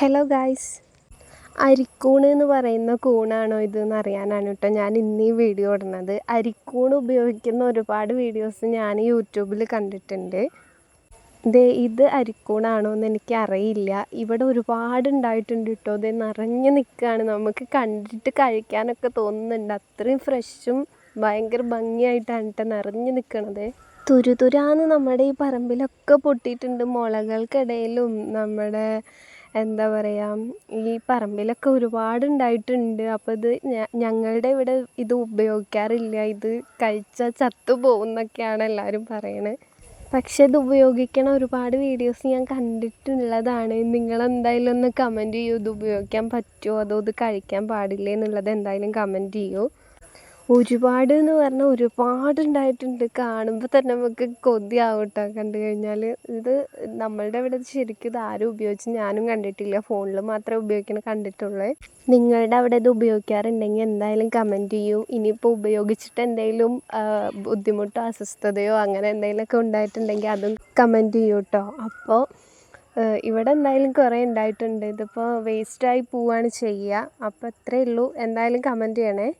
Hello guys അരിക്കൂണ് എന്ന് പറയുന്ന കൂണാണോ ഇത് എന്ന് അറിയാനാണ് കേട്ടോ ഞാൻ ഇന്ന് ഈ വീഡിയോ ഇടുന്നത്. അരിക്കൂണ് ഉപയോഗിക്കുന്ന ഒരുപാട് വീഡിയോസ് ഞാൻ യൂട്യൂബിൽ കണ്ടിട്ടുണ്ട്. ദേ ഇത് അരിക്കൂണാണോ എന്ന് എനിക്ക് അറിയില്ല ഇവിടെ ഒരുപാട് ഉണ്ടായിട്ടുണ്ട് കേട്ടോ. ഇത് നിറഞ്ഞു നിൽക്കുകയാണ് നമുക്ക് കണ്ടിട്ട് കഴിക്കാനൊക്കെ തോന്നുന്നുണ്ട്. അത്രയും ഫ്രഷും ഭയങ്കര ഭംഗിയായിട്ടാണ് കേട്ടോ നിറഞ്ഞു നിൽക്കണത് തുരുതുരാന്ന് നമ്മുടെ ഈ പറമ്പിലൊക്കെ പൊട്ടിയിട്ടുണ്ട്. മുളകൾക്കിടയിലും നമ്മുടെ എന്താ പറയുക ഈ പറമ്പിലൊക്കെ ഒരുപാട് ഉണ്ടായിട്ടുണ്ട് അപ്പോൾ ഇത് ഞങ്ങളുടെ ഇവിടെ ഇത് ഉപയോഗിക്കാറില്ല. ഇത് കഴിച്ചാൽ ചത്തു പോകും എന്നൊക്കെയാണ് എല്ലാവരും പറയണത് പക്ഷെ ഇത് ഉപയോഗിക്കണ ഒരുപാട് വീഡിയോസ് ഞാൻ കണ്ടിട്ടുള്ളതാണ്. നിങ്ങളെന്തായാലും ഒന്ന് കമന്റ് ചെയ്യൂ. ഇത് ഉപയോഗിക്കാൻ പറ്റുമോ അതോ ഇത് കഴിക്കാൻ പാടില്ലേ എന്നുള്ളത് എന്തായാലും കമന്റ് ചെയ്യൂ. ഒരുപാട് എന്ന് പറഞ്ഞാൽ ഒരുപാട് ഉണ്ടായിട്ടുണ്ട് കാണുമ്പോൾ തന്നെ നമുക്ക് കൊതിയാവും കേട്ടോ കണ്ടു കഴിഞ്ഞാൽ ഇത് നമ്മളുടെ ഇവിടെ ശരിക്കും ഇത് ആരും ഉപയോഗിച്ച് ഞാനും കണ്ടിട്ടില്ല. ഫോണിൽ മാത്രമേ ഉപയോഗിക്കണ കണ്ടിട്ടുള്ളേ. നിങ്ങളുടെ അവിടെ ഇത് ഉപയോഗിക്കാറുണ്ടെങ്കിൽ എന്തായാലും കമന്റ് ചെയ്യൂ. ഇനിയിപ്പോൾ ഉപയോഗിച്ചിട്ട് എന്തെങ്കിലും ബുദ്ധിമുട്ടോ അസ്വസ്ഥതയോ അങ്ങനെ എന്തെങ്കിലുമൊക്കെ ഉണ്ടായിട്ടുണ്ടെങ്കിൽ അതും കമന്റ് ചെയ്യൂ കേട്ടോ അപ്പോൾ ഇവിടെ എന്തായാലും കുറേ ഉണ്ടായിട്ടുണ്ട്. ഇതിപ്പോൾ വേസ്റ്റായി പോവുകയാണ് ചെയ്യുക അപ്പോൾ അത്രയേ ഉള്ളൂ. എന്തായാലും കമന്റ് ചെയ്യണേ.